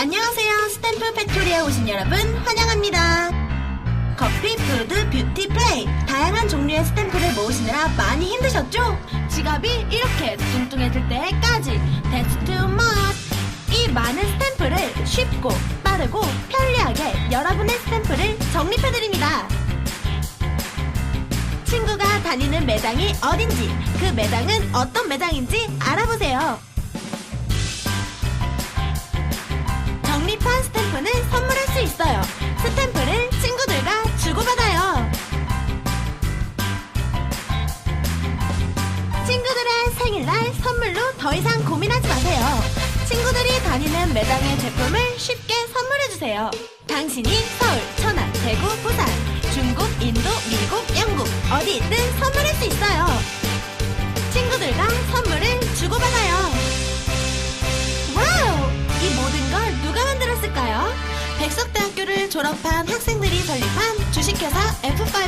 안녕하세요. 스탬프 팩토리에 오신 여러분 환영합니다. 커피, 푸드, 뷰티, 플레이 다양한 종류의 스탬프를 모으시느라 많이 힘드셨죠? 지갑이 이렇게 뚱뚱해질 때까지 That's too much 이 많은 스탬프를 쉽고 빠르고 편리하게 여러분의 스탬프를 정립해드립니다. 친구가 다니는 매장이 어딘지 그 매장은 어떤 매장인지 알아보세요. 선물로 더 이상 고민하지 마세요. 친구들이 다니는 매장의 제품을 쉽게 선물해주세요. 당신이 서울, 천안, 대구, 부산, 중국, 인도, 미국, 영국 어디든 선물할 수 있어요. 친구들과 선물을 주고받아요. 와우! 이 모든 걸 누가 만들었을까요? 백석대학교를 졸업한 학생들이 설립한 주식회사 F5